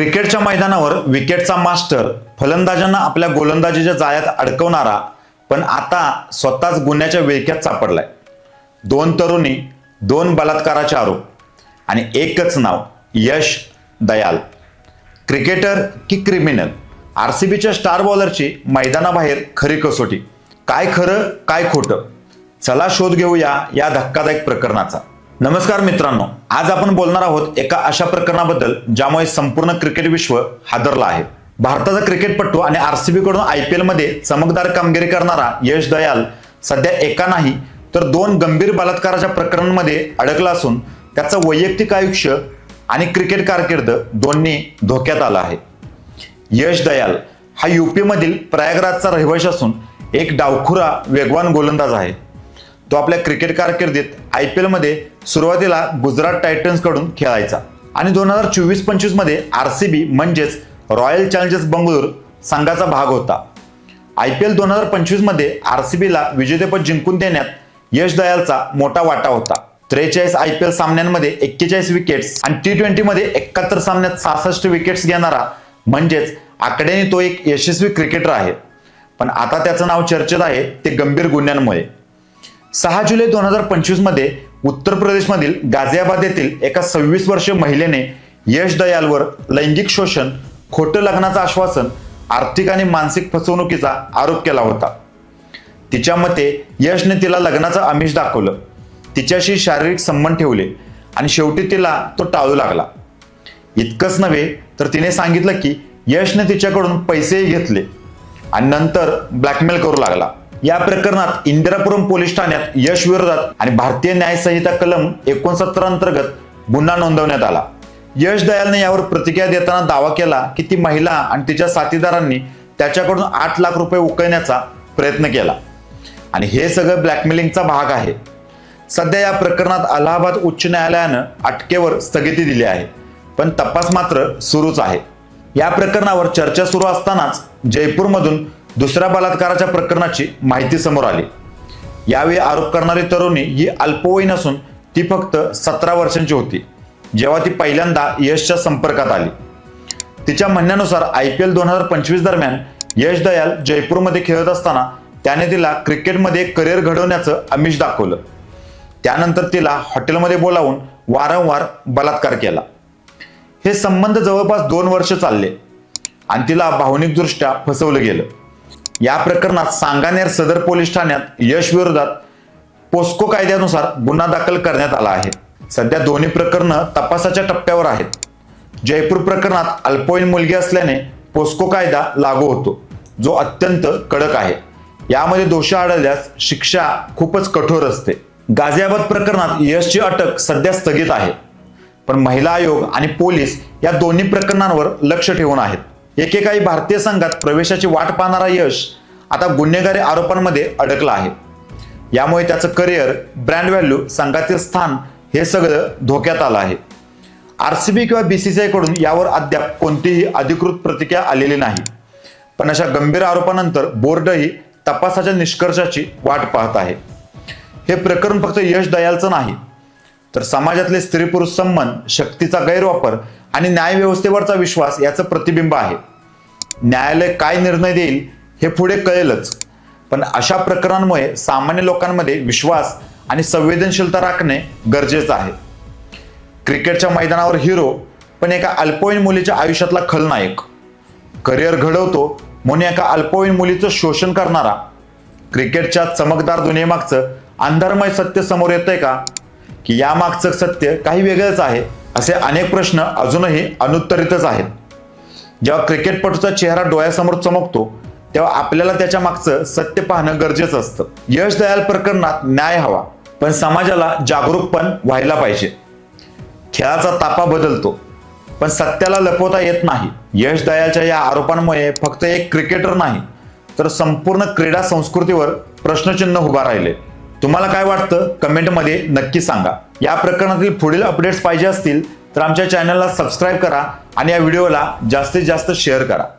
क्रिकेटच्या मैदानावर विकेटचा मास्टर फलंदाजांना आपल्या गोलंदाजीच्या जाळ्यात अडकवणारा पण आता स्वतःच गुन्ह्याच्या विळख्यात सापडलाय. दोन तरुणी दोन बलात्काराचे आरोप आणि एकच नाव यश दयाल. क्रिकेटर की क्रिमिनल? आर सी बीच्या स्टार बॉलरची मैदानाबाहेर खरी कसोटी. काय खरं काय खोटं? चला शोध घेऊया या धक्कादायक प्रकरणाचा. नमस्कार मित्रांनो आज आपण बोलणार आहोत एका अशा प्रकरणाबद्दल ज्यामुळे संपूर्ण क्रिकेट विश्व हादरला आहे. भारताचा क्रिकेटपटू आणि आरसीबी कडून आय पी एलमध्ये चमकदार कामगिरी करणारा यश दयाल सध्या एका नाही तर दोन गंभीर बलात्काराच्या प्रकरणांमध्ये अडकला असून त्याचं वैयक्तिक आयुष्य आणि क्रिकेट कारकीर्द दोन्ही धोक्यात आलं आहे. यश दयाल हा युपीमधील प्रयागराजचा रहिवाशी असून एक डावखुरा वेगवान गोलंदाज आहे. तो आपल्या क्रिकेट कारकिर्दीत आय पी एलमध्ये सुरुवातीला गुजरात टायटन्सकडून खेळायचा. आणि दोन हजार चोवीस पंचवीसमध्ये आर सी बी म्हणजेच रॉयल चॅलेंजर्स बंगळूर संघाचा भाग होता. आय पी एल दोन हजार पंचवीसमध्ये आर सी बीला विजेतेपद जिंकून देण्यात यश दयालचा मोठा वाटा होता. त्रेचाळीस आय पी एल सामन्यांमध्ये एक्केचाळीस विकेट्स आणि टी ट्वेंटीमध्ये एकाहत्तर सामन्यात सहासष्ट विकेट्स घेणारा म्हणजेच आकड्याने तो एक यशस्वी क्रिकेटर आहे. पण आता त्याचं नाव चर्चेत आहे ते गंभीर गुन्ह्यांमुळे. सहा जुलै दोन हजार पंचवीसमध्ये उत्तर प्रदेशमधील गाझियाबाद येथील एका सव्वीस वर्षीय महिलेने यश दयालवर लैंगिक शोषण खोटं लग्नाचं आश्वासन आर्थिक आणि मानसिक फसवणुकीचा आरोप केला होता. तिच्या मते यशने तिला लग्नाचं आमिष दाखवलं. तिच्याशी शारीरिक संबंध ठेवले आणि शेवटी तिला तो टाळू लागला. इतकंच नव्हे तर तिने सांगितलं की यशने तिच्याकडून पैसेही घेतले आणि नंतर ब्लॅकमेल करू लागला. या प्रकरणात इंदिरापुरम पोलीस ठाण्यात यश विरोधात आणि भारतीय न्याय संहिता कलम एकोणसत्तर अंतर्गत गुन्हा नोंदवण्यात आला. यश दयालने यावर प्रतिक्रिया देताना दावा केला की ती महिला आणि तिच्या साथीदारांनी त्याच्याकडून आठ लाख रुपये उकळण्याचा प्रयत्न केला. आणि हे सगळं ब्लॅकमेलिंगचा भाग आहे. सध्या या प्रकरणात अलाहाबाद उच्च न्यायालयानं अटकेवर स्थगिती दिली आहे. पण तपास मात्र सुरूच आहे. या प्रकरणावर चर्चा सुरू असतानाच जयपूरमधून दुसऱ्या बलात्काराच्या प्रकरणाची माहिती समोर आली. यावेळी आरोप करणारी तरुणी ही अल्पवयीन असून ती फक्त सतरा वर्षांची होती. जेव्हा ती पहिल्यांदा यशच्या संपर्कात आली. तिच्या म्हणण्यानुसार आय पी एल दोन हजार पंचवीस दरम्यान यश दयाल जयपूरमध्ये खेळत असताना त्याने तिला क्रिकेटमध्ये करिअर घडवण्याचं आमिष दाखवलं. त्यानंतर तिला हॉटेलमध्ये बोलावून वारंवार बलात्कार केला. हे संबंध जवळपास दोन वर्ष चालले आणि तिला भावनिकदृष्ट्या फसवलं गेलं. या प्रकरणात सांगानेर सदर पोलीस ठाण्यात यश विरोधात पोस्को कायद्यानुसार गुन्हा दाखल करण्यात आला आहे. सध्या दोन्ही प्रकरणं तपासाच्या टप्प्यावर आहेत. जयपूर प्रकरणात अल्पवयीन मुलगी असल्याने पोस्को कायदा लागू होतो जो अत्यंत कडक आहे. यामध्ये दोषी आढळल्यास शिक्षा खूपच कठोर असते. गाझियाबाद प्रकरणात यशची अटक सध्या स्थगित आहे. पण महिला आयोग आणि पोलीस या दोन्ही प्रकरणांवर लक्ष ठेवून आहेत. एकेकाळी भारतीय संघात प्रवेशाची वाट पाहणारा यश आता गुन्हेगारी आरोपांमध्ये अडकला आहे. यामुळे त्याचं करिअर ब्रँड व्हॅल्यू संघातील स्थान हे सगळं धोक्यात आलं आहे. आर सी बी किंवा बी सी सी कडून यावर अद्याप कोणतीही अधिकृत प्रतिक्रिया आलेली नाही. पण अशा गंभीर आरोपानंतर बोर्डही तपासाच्या निष्कर्षाची वाट पाहत आहे. हे प्रकरण फक्त यश दयालचं नाही तर समाजातले स्त्री पुरुष संबंध शक्तीचा गैरवापर आणि न्यायव्यवस्थेवरचा विश्वास याचं प्रतिबिंब आहे. न्यायालय काय निर्णय देईल हे पुढे कळेलच. पण अशा प्रकरणांमुळे सामान्य लोकांमध्ये विश्वास आणि संवेदनशीलता राखणे गरजेचं आहे. क्रिकेटच्या मैदानावर हिरो पण एका अल्पवयीन मुलीच्या आयुष्यातला खलनायक. करिअर घडवतो म्हणून एका अल्पवयीन मुलीचं शोषण करणारा. क्रिकेटच्या चमकदार दुनियेमागचं अंधारमय सत्य समोर येतंय का? की यामागचं सत्य काही वेगळंच आहे असे अनेक प्रश्न अजूनही अनुत्तरितच आहेत. जेव्हा क्रिकेटपटूचा चेहरा डोळ्यासमोर चमकतो तेव्हा आपल्याला त्याच्या मागचं सत्य पाहणं गरजेचं असतं. यश दयाल प्रकरणात न्याय हवा पण समाजाला जागरूक पण व्हायला पाहिजे. खेळाचा तापा बदलतो पण सत्याला लपवता येत नाही. यश दयालच्या या आरोपांमुळे फक्त एक क्रिकेटर नाही तर संपूर्ण क्रीडा संस्कृतीवर प्रश्नचिन्ह उभा राहिले. तुम्हाला काय वाटतं? कमेंटमध्ये नक्की सांगा. या प्रकरणातील पुढील अपडेट्स पाहिजे असतील तर आमच्या चॅनलला सबस्क्राईब करा आणि या व्हिडिओला जास्तीत जास्त शेअर करा.